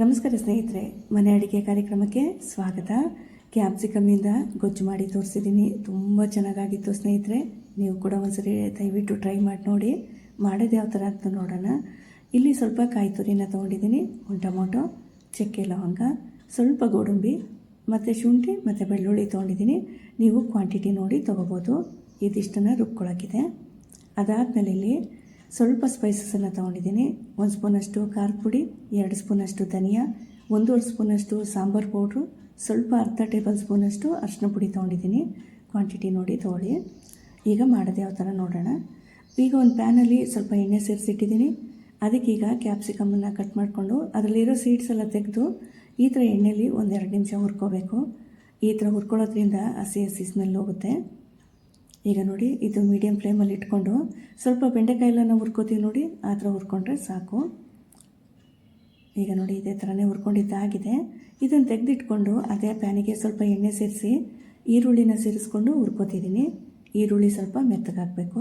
ನಮಸ್ಕಾರ ಸ್ನೇಹಿತರೆ, ಮನೆ ಅಡುಗೆ ಕಾರ್ಯಕ್ರಮಕ್ಕೆ ಸ್ವಾಗತ. ಕ್ಯಾಪ್ಸಿಕಮ್ಮಿಂದ ಗೊಜ್ಜು ಮಾಡಿ ತೋರಿಸಿದ್ದೀನಿ. ತುಂಬ ಚೆನ್ನಾಗಾಗಿತ್ತು ಸ್ನೇಹಿತರೆ. ನೀವು ಕೂಡ ಒಂದ್ಸರಿ ದಯವಿಟ್ಟು ಟ್ರೈ ಮಾಡಿ ನೋಡಿ. ಮಾಡೋದು ಯಾವ ಥರ ಅಂತ ನೋಡೋಣ. ಇಲ್ಲಿ ಸ್ವಲ್ಪ ಕಾಯಿ ತುರಿನ ತೊಗೊಂಡಿದ್ದೀನಿ. ಒಂದು ಟೊಮೊಟೊ, ಚಕ್ಕೆ ಲವಂಗ, ಸ್ವಲ್ಪ ಗೋಡಂಬಿ, ಮತ್ತು ಶುಂಠಿ, ಮತ್ತು ಬೆಳ್ಳುಳ್ಳಿ ತೊಗೊಂಡಿದ್ದೀನಿ. ನೀವು ಕ್ವಾಂಟಿಟಿ ನೋಡಿ ತೊಗೋಬೋದು. ಇದಿಷ್ಟನ್ನು ರುಬ್ಕೊಳ್ಳೋಕ್ಕಿದೆ. ಅದಾದಮೇಲೆ ಇಲ್ಲಿ ಸ್ವಲ್ಪ ಸ್ಪೈಸಸನ್ನು ತೊಗೊಂಡಿದ್ದೀನಿ. ಒಂದು ಸ್ಪೂನಷ್ಟು ಖಾರದ ಪುಡಿ, ಎರಡು ಸ್ಪೂನಷ್ಟು ಧನಿಯಾ, ಒಂದೂವರೆ ಸ್ಪೂನಷ್ಟು ಸಾಂಬಾರು ಪೌಡ್ರು, ಸ್ವಲ್ಪ ಅರ್ಧ ಟೇಬಲ್ ಸ್ಪೂನಷ್ಟು ಅರಿಶಿನ ಪುಡಿ ತೊಗೊಂಡಿದ್ದೀನಿ. ಕ್ವಾಂಟಿಟಿ ನೋಡಿ ತೊಗೊಳ್ಳಿ. ಈಗ ಮಾಡೋದು ಯಾವ ಥರ ನೋಡೋಣ. ಈಗ ಒಂದು ಪ್ಯಾನಲ್ಲಿ ಸ್ವಲ್ಪ ಎಣ್ಣೆ ಸೇರಿಸಿಟ್ಟಿದ್ದೀನಿ. ಅದಕ್ಕೀಗ ಕ್ಯಾಪ್ಸಿಕಮನ್ನು ಕಟ್ ಮಾಡಿಕೊಂಡು ಅದರಲ್ಲಿರೋ ಸೀಡ್ಸ್ ಎಲ್ಲ ತೆಗೆದು ಈ ಥರ ಎಣ್ಣೆಲಿ ಒಂದೆರಡು ನಿಮಿಷ ಹುರ್ಕೋಬೇಕು. ಈ ಥರ ಹುರ್ಕೊಳ್ಳೋದ್ರಿಂದ ಹಸಿ ಹಸಿ ಸ್ಮೆಲ್ ಹೋಗುತ್ತೆ. ಈಗ ನೋಡಿ, ಇದು ಮೀಡಿಯಮ್ ಫ್ಲೇಮಲ್ಲಿ ಇಟ್ಕೊಂಡು ಸ್ವಲ್ಪ ಬೆಂಡೆಕಾಯೆಲ್ಲ ನಾವು ಹುರ್ಕೋತೀವಿ ನೋಡಿ, ಆ ಥರ ಹುರ್ಕೊಂಡ್ರೆ ಸಾಕು. ಈಗ ನೋಡಿ, ಇದೇ ಥರನೇ ಹುರ್ಕೊಂಡಿದ್ದಾಗಿದೆ. ಇದನ್ನು ತೆಗೆದಿಟ್ಕೊಂಡು ಅದೇ ಪ್ಯಾನಿಗೆ ಸ್ವಲ್ಪ ಎಣ್ಣೆ ಸೇರಿಸಿ ಈರುಳ್ಳಿನ ಸೇರಿಸ್ಕೊಂಡು ಹುರ್ಕೋತಿದ್ದೀನಿ. ಈರುಳ್ಳಿ ಸ್ವಲ್ಪ ಮೆತ್ತಗಾಕಬೇಕು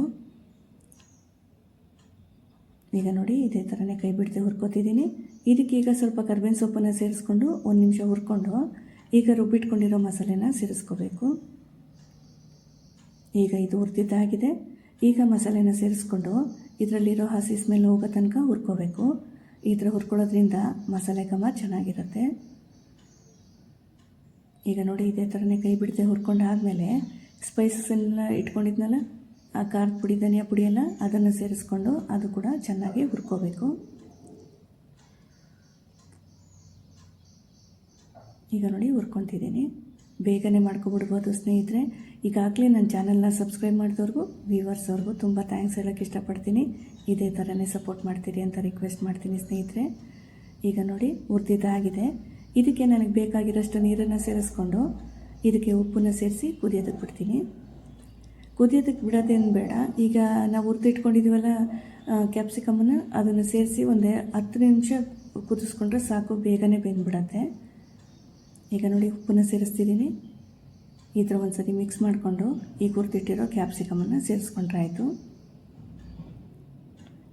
ಈಗ ನೋಡಿ, ಇದೇ ಥರನೇ ಕೈ ಬಿಡದೆ ಹುರ್ಕೋತಿದ್ದೀನಿ. ಇದಕ್ಕೀಗ ಸ್ವಲ್ಪ ಕರ್ಬೇವಿನ ಸೊಪ್ಪನ್ನು ಸೇರಿಸ್ಕೊಂಡು ಒಂದು ನಿಮಿಷ ಹುರ್ಕೊಂಡು ಈಗ ರುಬ್ಬಿಟ್ಕೊಂಡಿರೋ ಮಸಾಲೆನ ಸೇರಿಸ್ಕೋಬೇಕು. ಈಗ ಇದು ಹುರಿದಿದ್ದಾಗಿದೆ ಈಗ ಮಸಾಲೆನ ಸೇರಿಸ್ಕೊಂಡು ಇದರಲ್ಲಿರೋ ಹಸಿ ಸ್ಮೆಲ್ ಹೋಗೋ ತನಕ ಹುರ್ಕೋಬೇಕು. ಈ ಥರ ಹುರ್ಕೊಳ್ಳೋದ್ರಿಂದ ಮಸಾಲೆ ಘಮ ಚೆನ್ನಾಗಿರುತ್ತೆ. ಈಗ ನೋಡಿ ಇದೇ ಥರನೇ ಕೈ ಬಿಡದೆ ಹುರ್ಕೊಂಡು ಆದಮೇಲೆ ಸ್ಪೈಸಸ್ಸನ್ನೆಲ್ಲ ಇಟ್ಕೊಂಡಿದ್ನಲ್ಲ, ಆ ಖಾರದ ಪುಡಿ, ಧನಿಯಾ ಪುಡಿ ಎಲ್ಲ ಅದನ್ನು ಸೇರಿಸ್ಕೊಂಡು ಅದು ಕೂಡ ಚೆನ್ನಾಗಿ ಹುರ್ಕೋಬೇಕು. ಈಗ ನೋಡಿ ಹುರ್ಕೊತಿದ್ದೀನಿ. ಬೇಗನೆ ಮಾಡ್ಕೊಬಿಡ್ಬೋದು ಸ್ನೇಹಿತರೆ. ಈಗಾಗಲೇ ನನ್ನ ಚಾನಲ್ನ ಸಬ್ಸ್ಕ್ರೈಬ್ ಮಾಡಿದವ್ರಿಗೂ ವ್ಯೂವರ್ಸ್ ಅವ್ರಿಗೂ ತುಂಬ ಥ್ಯಾಂಕ್ಸ್ ಹೇಳೋಕ್ಕೆ ಇಷ್ಟಪಡ್ತೀನಿ. ಇದೇ ಥರನೇ ಸಪೋರ್ಟ್ ಮಾಡ್ತೀರಿ ಅಂತ ರಿಕ್ವೆಸ್ಟ್ ಮಾಡ್ತೀನಿ ಸ್ನೇಹಿತರೆ. ಈಗ ನೋಡಿ ಹುರಿದಿದ್ದಾಗಿದೆ ಇದಕ್ಕೆ ನನಗೆ ಬೇಕಾಗಿರೋಷ್ಟು ನೀರನ್ನು ಸೇರಿಸ್ಕೊಂಡು, ಇದಕ್ಕೆ ಉಪ್ಪನ್ನು ಸೇರಿಸಿ ಕುದಿಯೋದಕ್ಕೆ ಬಿಡ್ತೀನಿ. ಕುದಿಯೋದಕ್ಕೆ ಬಿಡೋದೇನು ಬೇಡ. ಈಗ ನಾವು ಹುರಿದಿಟ್ಕೊಂಡಿದ್ದೀವಲ್ಲ ಕ್ಯಾಪ್ಸಿಕಮನ್ನು ಅದನ್ನು ಸೇರಿಸಿ ಒಂದೇ ಹತ್ತು ನಿಮಿಷ ಕುದಿಸ್ಕೊಂಡ್ರೆ ಸಾಕು, ಬೇಗನೆ ಬೆಂದ್ಬಿಡತ್ತೆ. ಈಗ ನೋಡಿ ಉಪ್ಪನ್ನು ಸೇರಿಸ್ತಿದ್ದೀನಿ. ಈ ಥರ ಒಂದು ಸರಿ ಮಿಕ್ಸ್ ಮಾಡಿಕೊಂಡು ಈ ಹುರಿದಿಟ್ಟಿರೋ ಕ್ಯಾಪ್ಸಿಕಮನ್ನು ಸೇರಿಸ್ಕೊಂಡ್ರೆ ಆಯಿತು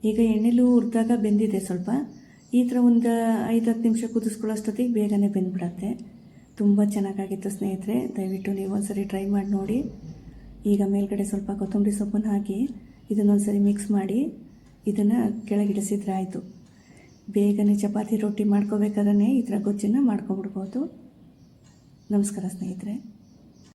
ಈಗ ಎಣ್ಣೆಲೂ ಹುರಿದಾಗ ಬೆಂದಿದೆ ಸ್ವಲ್ಪ. ಈ ಥರ ಒಂದು ಐದು ಹತ್ತು ನಿಮಿಷ ಕುದಿಸ್ಕೊಳ್ಳೋಷ್ಟೊತ್ತಿಗೆ ಬೇಗನೆ ಬೆಂದ್ಬಿಡತ್ತೆ. ತುಂಬ ಚೆನ್ನಾಗಾಗಿತ್ತು ಸ್ನೇಹಿತರೆ, ದಯವಿಟ್ಟು ನೀವು ಒಂದ್ಸರಿ ಟ್ರೈ ಮಾಡಿ ನೋಡಿ. ಈಗ ಮೇಲ್ಗಡೆ ಸ್ವಲ್ಪ ಕೊತ್ತಂಬರಿ ಸೊಪ್ಪನ್ನು ಹಾಕಿ ಇದನ್ನೊಂದ್ಸರಿ ಮಿಕ್ಸ್ ಮಾಡಿ ಇದನ್ನು ಕೆಳಗಿಡಿಸಿದ್ರೆ ಆಯಿತು ಬೇಗನೆ ಚಪಾತಿ ರೊಟ್ಟಿ ಮಾಡ್ಕೋಬೇಕಾದ್ರೆ ಈ ಥರ ಗೊಜ್ಜನ್ನು ಮಾಡ್ಕೊಬಿಡ್ಬೋದು ನಮಸ್ಕಾರ ಸ್ನೇಹಿತರೆ.